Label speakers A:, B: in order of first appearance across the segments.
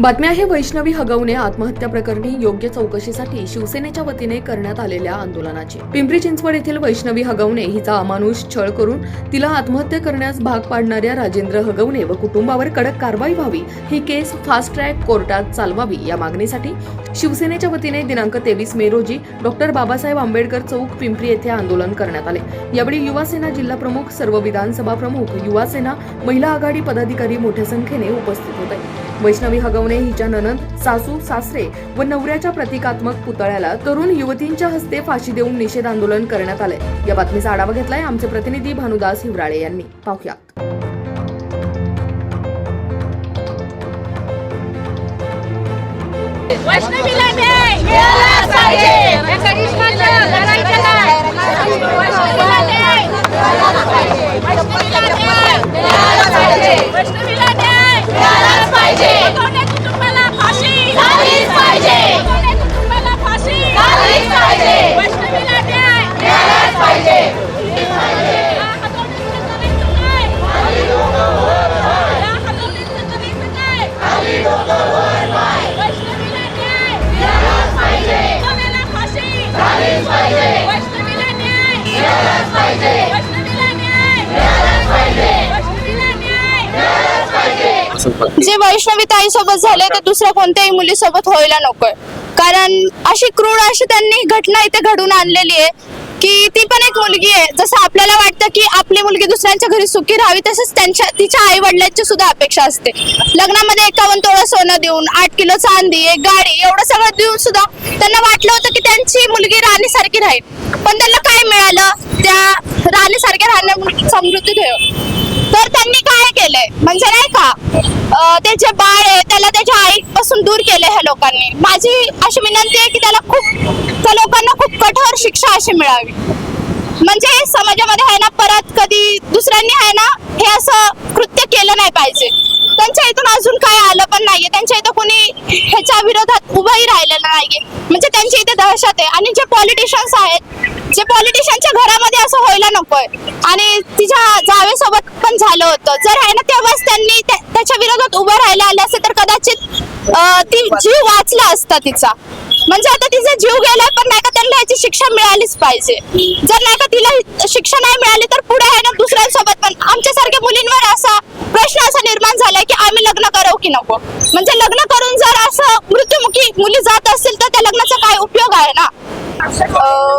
A: बातम्या आहे वैष्णवी हगवणे आत्महत्या प्रकरणी योग्य चौकशीसाठी शिवसेनेच्या वतीने करण्यात आलेल्या आंदोलनाची. पिंपरी चिंचवड येथील वैष्णवी हगवणे हिचा अमानुष छळ करून तिला आत्महत्या करण्यास भाग पाडणाऱ्या राजेंद्र हगवणे व कुटुंबावर कडक कारवाई व्हावी ही केस फास्ट ट्रॅक कोर्टात चालवावी या मागणीसाठी शिवसेनेच्या वतीने दिनांक तेवीस मे रोजी डॉक्टर बाबासाहेब आंबेडकर चौक पिंपरी येथे आंदोलन करण्यात आले. यावेळी युवा सेना जिल्हा प्रमुख सर्व विधानसभा प्रमुख युवा सेना महिला आघाडी पदाधिकारी मोठ्या संख्येने उपस्थित होते. वैष्णवी हगवणे हिच्या ननंद सासू सासरे व नवऱ्याच्या प्रतिकात्मक पुतळ्याला तरुण युवतींच्या हस्ते फाशी देऊन निषेध आंदोलन करण्यात आले या बातमीचा आढावा घेतलाय आमचे प्रतिनिधी भानुदास हिवराळे यांनी. पाहुयात.
B: वैष्णवीला न्याय पाहिजे. या करिश्माच्या वैष्णवीला न्याय पाहिजे. वैष्णवीला न्याय पाहिजे. वैष्णवीला न्याय कुटुंबाला फाशी. झालीच पाहिजे. कुटुंबाला फाशी. झालीच पाहिजे.
C: जे वैष्णवी ताईसोबत झाले ते दुसऱ्या कोणत्याही मुलीसोबत व्हायला नकोय. कारण अशी क्रूर अशी त्यांनी घटना इथे घडून आणलेली आहे. की ती पण एक मुलगी आहे. जसं आपल्याला वाटतं की आपली मुलगी दुसऱ्यांच्या घरी सुखी राहावी तसंच त्यांच्या तिच्या आई वडिलांची सुद्धा अपेक्षा असते. लग्नामध्ये एकावन्न तोळा सोनं देऊन आठ किलो चांदी एक गाडी एवढं सगळं देऊन सुद्धा त्यांना वाटलं होतं की त्यांची मुलगी राणीसारखी राहील. पण त्यांना काय मिळालं? त्या राणीसारख्या राहण्या समृद्धी ठेव. तर त्यांनी काय केलंय? म्हणजे नाही का त्याचे बाळ आहे त्याला त्याच्या आईपासून दूर केले ह्या लोकांनी. माझी अशी विनंती आहे की त्याला खूप त्या लोकांना खूप कठोर शिक्षा अशी मिळावी. म्हणजे समाजामध्ये आहे ना परत कधी दुसऱ्यांनी आहे ना हे असं कृत्य केलं नाही पाहिजे. त्यांच्या इथून अजून काय आलं पण नाहीये. त्यांच्या इथं कोणी ह्याच्या विरोधात उभंही राहिलेलं नाहीये. म्हणजे त्यांच्या इथे दहशत आहे. आणि जे पॉलिटिशियन्स आहेत जे पॉलिटिशियनच्या घरामध्ये असं व्हायला नकोय. आणि तिच्या जावेसोबत पण झालं होतं. जर आहे ना तेव्हाच त्यांनी त्याच्या विरोधात उभं राहायला आले असते तर कदाचित ती जीव वाचला असता तिचा. म्हणजे आता तिचा जीव गेलाय पण नाही का त्यांना याची शिक्षा मिळालीच पाहिजे. जर नाही का तिला शिक्षा नाही मिळाली तर पुढे आहे ना दुसऱ्यांसोबत पण. आमच्यासारख्या मुलींवर असा प्रश्न असा निर्माण झालाय की आम्ही लग्न करावं की नको? म्हणजे लग्न करून जर असं मृत्युमुखी मुली जात असतील तर त्या लग्नाचा काय उपयोग आहे ना?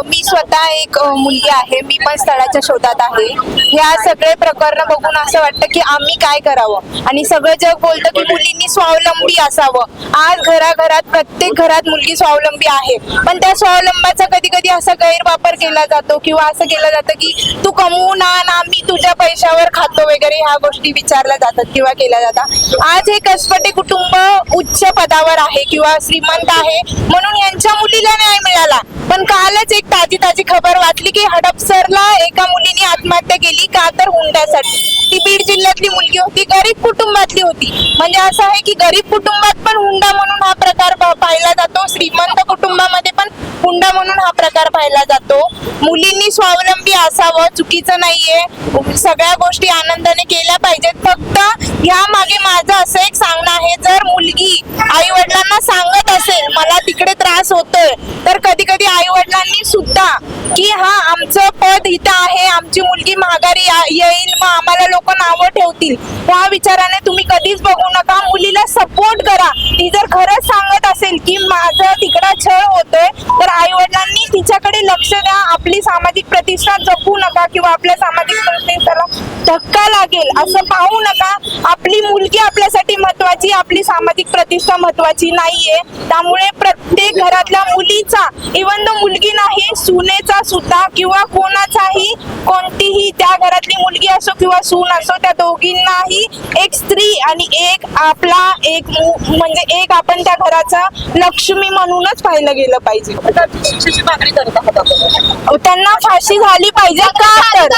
D: मी स्वतः एक मुलगी आहे. मी पण स्थळाच्या शोधात आहे. ह्या सगळे प्रकरण बघून असं वाटतं की आम्ही काय करावं? आणि सगळं जग बोलतं की मुलींनी स्वावलंबी असावं. आज घराघरात प्रत्येक घरात मुलगी स्वावलंबी आहे. पण त्या स्वावलंबाचा कधी कधी असा गैरवापर केला जातो किंवा असं केलं जातं की तू कमवून आण आम्ही तुझ्या पैशावर खातो वगैरे ह्या गोष्टी विचारल्या जातात किंवा केल्या जातात. आज हे कसपटे कुटुंब उच्च पदावर आहे किंवा श्रीमंत आहे म्हणून यांच्या मुलीला न्याय मिळाला. पण कालच एक ताजी ताजी खबर वाचली की हडपसरला एका मुलीने आत्महत्या केली का तर हुंड्यासाठी. ती बीड जिल्ह्यातली मुलगी होती गरीब कुटुंबातली होती. म्हणजे असं आहे की गरीब कुटुंबात पण हुंडा म्हणून हा प्रकार पाहिला जातो. श्रीमंत कुटुंबामध्ये पण हुंडा म्हणून हा प्रकार पाहिला जातो. मुलींनी स्वावलंबी असावं चुकीचं नाहीये. सगळ्या गोष्टी आनंदाने केल्या पाहिजेत. फक्त ह्या मागे माझं असं एक सांगणं आहे जर मुलगी आई वडिलांना सांगत असेल मला तिकडे त्रास होतोय. तर कधी कधी आई वडिलांनी सुद्धा की हा आमचं पद इथं आहे आमची मुलगी माघारी या- येईल मग आम्हाला लोक नावं ठेवतील. त्या विचाराने तुम्ही कधीच बघू नका. मुलीला सपोर्ट करा. ती जर खरंच सांगत असेल की माझं तिकडा छळ होतोय तर आई वडिलांनी तिच्याकडे लक्ष द्या. आपली सामाजिक प्रतिष्ठा जपू नका किंवा आपल्या सामाजिक प्रतिष्ठाला धक्का लागेल असं पाहू नका. आपली मुलगी आपल्यासाठी महत्वाची आपली सामाजिक प्रतिष्ठा महत्वाची नाहीये. त्यामुळे प्रत्येक घरातल्या मुलीचा इवन तो मुलगी नाही सुनेचा सुद्धा किंवा कोणाचाही कोणतीही त्या घरातली मुलगी असो किंवा सून असो त्या दोघींनाही एक स्त्री आणि एक आपला एक म्हणजे एक आपण त्या घराचा लक्ष्मी म्हणूनच पाहिलं गेलं पाहिजे. त्यांना फाशी झाली पाहिजे का तर.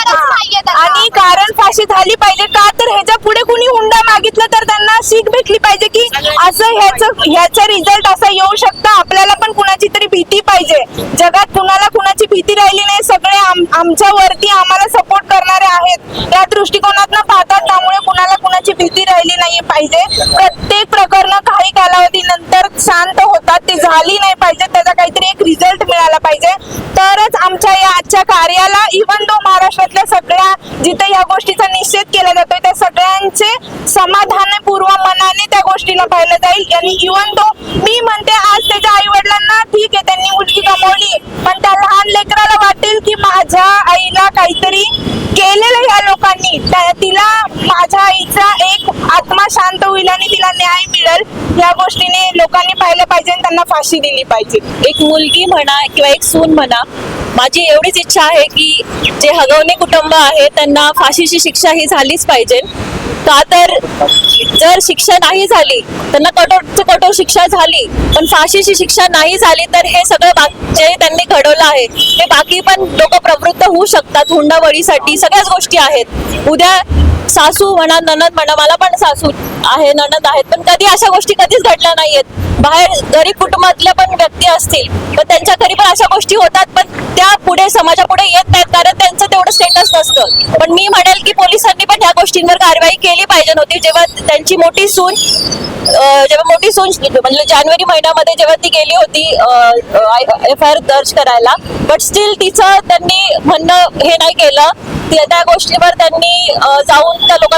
D: आणि कारण फाशी झाली पाहिजे का? तर ह्याच्या पुढे कुणी हुंडा मागितलं तर त्यांना सीख भेटली पाहिजे की असं ह्याचं ह्याचा रिझल्ट असा येऊ शकतं? आपल्याला पण कुणाची तरी भीती पाहिजे. जगात कुणाला कुणाची भीती राहिली नाही. सगळे आमच्या वरती आम्हाला सपोर्ट करणारे आहेत. त्या दृष्टिकोनातनं पाहतात त्यामुळे कुणाला कुणाची भीती राहिली नाही पाहिजे. प्रत्येक प्रकरण काही कालावधीनंतर शांत होतात. ते झाली नाही पाहिजे. त्याचा काहीतरी एक रिझल्ट मिळाला पाहिजे. तरच आमच्या या आजच्या कार्याला इव्हन दो जिथे या गोष्टीचा निषेध केला जातोय त्या सगळ्यांचे समाधानपूर्व मनाने त्या गोष्टीला पाहिलं जाईल. आणि इव्हन तो मी म्हणते आज त्याच्या आई वडिलांना ठीक आहे त्यांनी मुलगी कमवली पण त्या लहान लेकराला वाटेल की माझ्या आईला काहीतरी केलेलं या लोकांनी. त्या- तिला माझ्या आईचा एक आत्मा शांत होईल आणि तिला न्याय मिळेल या गोष्टीने लोकांनी पाहिलं पाहिजे आणि त्यांना फाशी दिली पाहिजे.
E: एक मुलगी म्हणा किंवा एक सून म्हणा माझी एवढीच इच्छा आहे की जे हगवणे कुटुंब आहे त्यांना फाशीची शिक्षा ही झालीच पाहिजे. का तर जर शिक्षा नाही झाली त्यांना कठोरची कठोर शिक्षा झाली पण फाशीची शिक्षा नाही झाली तर हे सगळं बा- जे त्यांनी घडवलं आहे ते बाकी पण लोक प्रवृत्त होऊ शकतात हुंडाबळीसाठी. सगळ्याच गोष्टी आहेत. उद्या सासू म्हणा ननद म्हणा मला पण सासू आहे ननद आहेत. पण कधी अशा गोष्टी कधीच घडल्या नाहीयेत. बाहेर गरीब कुटुंबातल्या पण व्यक्ती असतील पण त्यांच्या घरी पण अशा गोष्टी होतात पण त्या पुढे समाजापुढे येत नाहीत कारण त्यांचं तेवढं स्टेटस नसतं. पण मी म्हणेल की पोलिसांनी पण ह्या गोष्टींवर कारवाई केली पाहिजे होती. जेव्हा त्यांची मोठी सून जेव्हा मोठी सून म्हणजे जानेवारी महिन्यामध्ये जेव्हा ती गेली होती एफ आय आर दर्ज करायला बट स्टील तिचं त्यांनी म्हणणं हे नाही केलं. त्या त्या गोष्टीवर त्यांनी जाऊन त्या लोकांना पकडलं नाही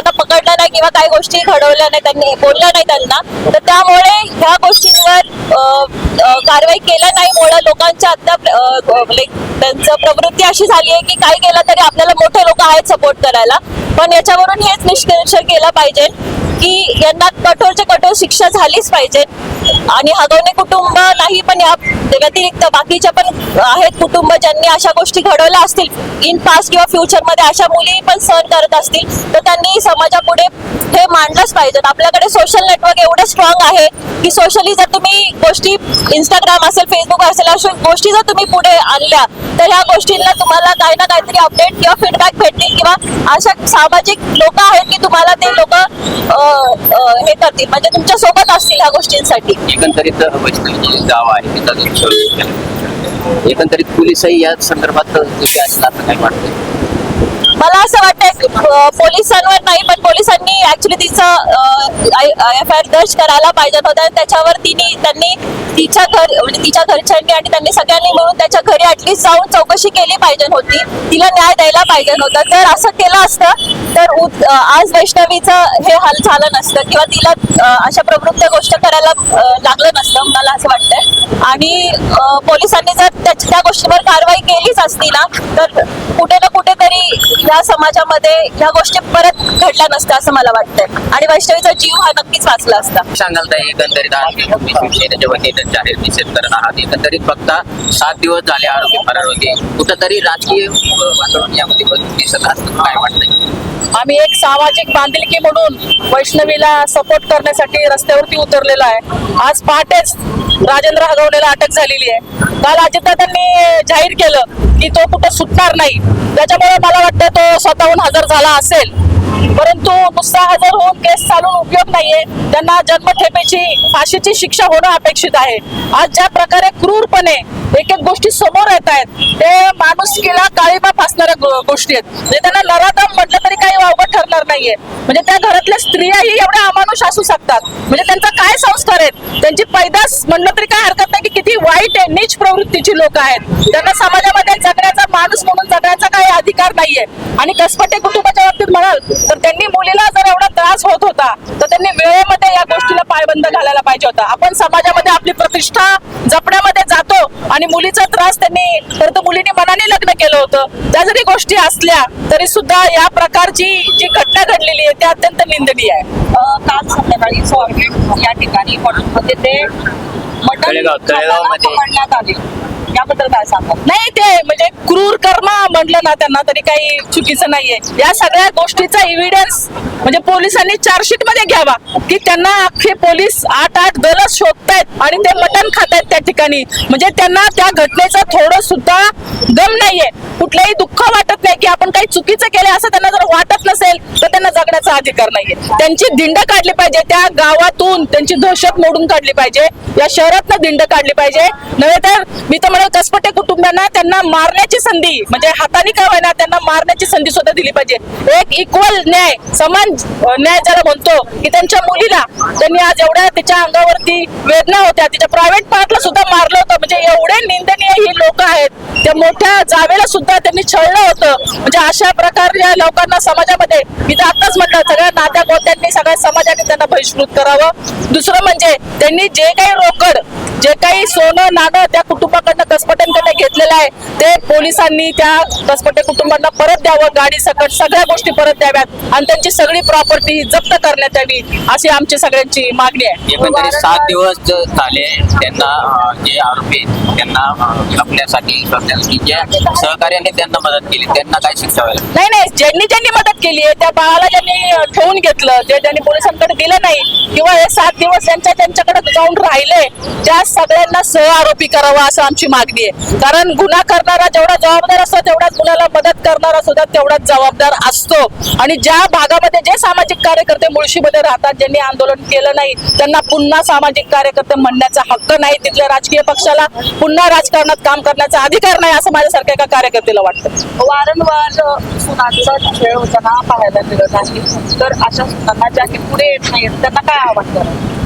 E: किंवा काही गोष्टी घडवल्या नाही त्यांनी बोलल्या नाही त्यांना. तर त्यामुळे ह्या गोष्टींवर कारवाई केल्या नाहीमुळे लोकांच्या आता त्यांचं प्रवृत्ती अशी झाली आहे की काही केलं तरी आपल्याला मोठे लोक आहेत सपोर्ट करायला. पण याच्यावरून हेच निष्कर्ष केला पाहिजे की यांना कठोरच्या कठोर शिक्षा झालीच पाहिजे. आणि हगवणे कुटुंब नाही पण या व्यतिरिक्त बाकीच्या पण आहेत कुटुंब ज्यांनी अशा गोष्टी घडवल्या असतील इन पास्ट किंवा फ्युचरमध्ये अशा मुली पण सहन करत असतील तर त्यांनी समाजापुढे हे मांडलंच पाहिजे. आपल्याकडे सोशल नेटवर्क एवढं स्ट्रॉंग आहे की सोशली जर तुम्ही गोष्टी इंस्टाग्राम असेल फेसबुक असेल अशा गोष्टी जर तुम्ही पुढे आणल्या तर ह्या गोष्टींना तुम्हाला काही ना काहीतरी अपडेट किंवा फीडबॅक भेटतील किंवा अशा सामाजिक लोक आहेत की तुम्हाला ते लोक हे करतील. म्हणजे तुमच्यासोबत असतील ह्या गोष्टींसाठी.
F: एकंदरीत गाव आहे एकंदरीत पोलिसही या संदर्भात असं काही वाटतं.
E: मला असं वाटतंय पोलिसांवर नाही पण पोलिसांनी ऍक्च्युली तिचं एफ आय आर दर्ज करायला पाहिजे होतं. त्याच्यावर तिने त्यांनी तिच्या घर म्हणजे तिच्या घरच्यांनी आणि त्यांनी सगळ्यांनी मिळून त्याच्या घरी ऍटलीस्ट जाऊन चौकशी केली पाहिजे होती. तिला न्याय द्यायला पाहिजे होता. जर असं केलं असतं तर उद- आज वैष्णवीचं हे हाल झालं नसतं किंवा तिला अशा प्रवृत्त गोष्ट करायला लागलं नसतं मला असं वाटतंय. आणि पोलिसांनी जर त्या गोष्टीवर कारवाई केलीच असती ना तर कुठे ना कुठेतरी या समाजामध्ये ह्या गोष्टी परत घडल्या नसत्या असं मला वाटतंय. आणि वैष्णवीचा जीव हा नक्कीच वाचला असता.
F: सांगाल ताई एकंदरीत आज शिवसेनेच्या वतीने जाहीर निषेध आहात एकंदरीत फक्त सात दिवस झाले आरोपी फरार होते कुठंतरी राजकीय वातावरण यामध्ये दिसत असतं काय वाटतंय.
G: आम्ही एक सामाजिक बांधिलकी म्हणून वैष्णवीला सपोर्ट करण्यासाठी रस्त्यावरती उतरलेलो आहे. आज पहाटेच राजेंद्र हगवलेला अटक झालेली आहे. काल अजितदादांनी जाहीर केलं की तो कुठं सुटणार नाही. त्याच्यामुळे मला वाटतं तो स्वतःहून हजर झाला असेल. परंतु नुसता हजर होऊन केस चालून उपयोग नाहीये. त्यांना जन्मठेपेची फाशीची शिक्षा होणं अपेक्षित आहे. आज ज्या प्रकारे क्रूरपणे एक एक गोष्टी समोर येत आहेत ते माणुसकीला काळीबा फासणाऱ्या गोष्टी आहेत. जे त्यांना नराधम म्हटलं तरी काही वावगं ठरणार नाहीये. म्हणजे त्या घरातल्या स्त्रियाही एवढ्या अमानुष असू शकतात. म्हणजे त्यांचा काय संस्कार आहेत? त्यांची पैदास म्हणलं तरी काय हरकत नाही की किती वाईट आहे नीच प्रवृत्तीची लोक आहेत. त्यांना समाजामध्ये जगण्याचा माणूस म्हणून जगण्याचा काही अधिकार नाहीये. आणि कसपटे कुटुंबाच्या बाबतीत म्हणाल तर त्यांनी मुलीला जर एवढा त्रास होत होता तर त्यांनी वेळेमध्ये या गोष्टीला पायबंद घालायला पाहिजे होता. आपण समाजामध्ये आपली प्रतिष्ठा जपण्यामध्ये जातो आणि मुलीचा त्रास त्यांनी तर तो मुलीने मनाने लग्न केलं होतं. त्या जरी गोष्टी असल्या तरी सुद्धा या प्रकारची जी घटना घडलेली आहे ती अत्यंत निंदनीय आहे.
E: काल संध्याकाळी स्वारगेट या ठिकाणी हॉटेलमध्ये ते मटण
F: तळेगाव- तळेगावमध्ये.
E: पकडण्यात आले. याबद्दल काय सांगा
G: नाही ते म्हणजे क्रूर कर्म म्हटलं ना त्यांना तरी काही चुकीचं नाहीये. या सगळ्या गोष्टीचा एव्हिडन्स म्हणजे पोलिसांनी चार्जशीटमध्ये घ्यावा. की त्यांना अख्खे पोलीस आठ आठ दरच शोधतायत आणि ते मटण खातायत त्या ठिकाणी. म्हणजे त्यांना त्या घटनेचा थोडं सुद्धा दम नाहीये. कुठलंही दुःख वाटत नाही की आपण काही चुकीचं केलं असं त्यांना जर वाटत नसेल तर त्यांना जगण्याचा अधिकार नाहीये. त्यांची धिंड काढली पाहिजे. त्या गावातून त्यांची दहशत मोडून काढली पाहिजे. या शहरात घरात दिंड काढली पाहिजे. नव्हे तर मी तर म्हणतो कसपटे कुटुंबांना त्यांना मारण्याची संधी म्हणजे हाताने का होईना त्यांना मारण्याची संधी सुद्धा दिली पाहिजे. एक इक्वल न्याय समान न्याय ज्याला म्हणतो की त्यांच्या मुलीला त्यांनी आज एवढ्या तिच्या अंगावरती वेदना होत्या तिच्या प्रायव्हेट पार्टला सुद्धा मारलं होतं. म्हणजे एवढे निंदनीय ही लोक आहेत. त्या मोठ्या जावेला सुद्धा त्यांनी छळलं होतं. म्हणजे अशा प्रकारच्या लोकांना समाजामध्ये मी तर आताच म्हटलं सगळ्या नात्या गोत्यांनी सगळ्या समाजाने त्यांना बहिष्कृत करावं. दुसरं म्हणजे त्यांनी जे काही रोकड जे काही सोनं नाणं त्या कुटुंबाकडनं कसपट्यांकडनं घेतलेलं आहे ते पोलिसांनी त्या कसपटे कुटुंबांना परत द्यावं गाडी सकट सगळ्या गोष्टी परत द्याव्यात आणि त्यांची सगळी प्रॉपर्टी जप्त करण्यात यावी अशी आमची सगळ्यांची मागणी आहे.
F: एकंदरीत सात दिवस ज- झाले त्यांना जे आरोपी त्यांना करण्यासाठी ज्या सहकार्याने त्यांना मदत केली. त्यांना काय शिक्षा
G: नाही नाही ज्यांनी ज्यांनी मदत केली आहे त्या बाळाला ज्यांनी ठेवून घेतलं जे त्यांनी पोलिसांकडे दिलं नाही किंवा हे सात दिवस त्यांच्या त्यांच्याकडे जाऊन राहिले त्या सगळ्यांना सह आरोपी करावा असं आमची मागणी आहे. कारण गुन्हा करणारा जेवढा जबाबदार असतो तेवढाच मुलाला मदत करणारा सुद्धा तेवढाच जबाबदार असतो. आणि ज्या भागामध्ये जे सामाजिक कार्यकर्ते मुळशीमध्ये राहतात ज्यांनी आंदोलन केलं नाही त्यांना पुन्हा सामाजिक कार्यकर्ते म्हणण्याचा हक्क नाही. तिथल्या राजकीय पक्षाला पुन्हा राजकारणात काम करण्याचा अधिकार नाही असं माझ्यासारख्या एका कार्यकर्त्याला वाटतं.
H: वारंवार सुनांचा खेळ होताना पाहायला मिळत आहे. तर अशा सुनांना ज्या की पुढे येत नाहीत त्यांना काय आव्हान करायचं?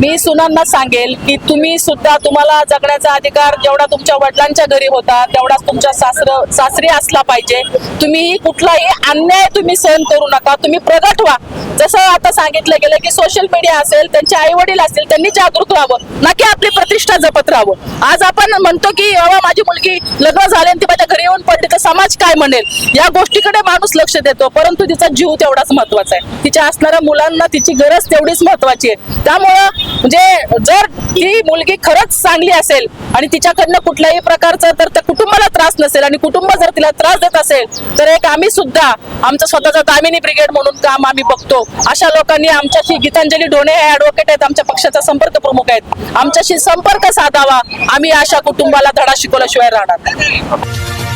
G: मी सुनांना सांगेल की तुम्ही सुद्धा तुम्हाला जगण्याचा अधिकार जेवढा तुमच्या वडिलांच्या घरी होता तेवढाच तुमच्या सासर सासरी असला पाहिजे. तुम्ही कुठलाही अन्याय तुम्ही सहन करू नका. तुम्ही प्रगट व्हा. जसं आता सांगितलं गेलं की सोशल मीडिया असेल त्यांचे आई वडील असतील त्यांनी जागृत व्हावं. ना की आपली प्रतिष्ठा जपत राहावं. आज आपण म्हणतो की बाबा माझी मुलगी लग्न झाले आणि ती माझ्या घरी येऊन पडली तर समाज काय म्हणेल? या गोष्टीकडे माणूस लक्ष देतो परंतु तिचा जीव तेवढाच महत्त्वाचा आहे. तिच्या असणाऱ्या मुलांना तिची गरज तेवढीच महत्वाची आहे. त्यामुळं म्हणजे जर ती मुलगी खरंच चांगली असेल आणि तिच्याकडनं कुठल्याही प्रकारचा तर त्या कुटुंबाला त्रास नसेल आणि कुटुंब जर तिला त्रास देत असेल तर एक आम्ही सुद्धा आमचं स्वतःचं दामिनी ब्रिगेड म्हणून काम आम्ही बघतो. अशा लोकांनी आमच्याशी गीतांजली डोणे हे ऍडव्होकेट आहेत आमच्या पक्षाचा संपर्क प्रमुख आहेत. आमच्याशी संपर्क साधावा. आम्ही अशा कुटुंबाला धडा शिकवल्याशिवाय राहणार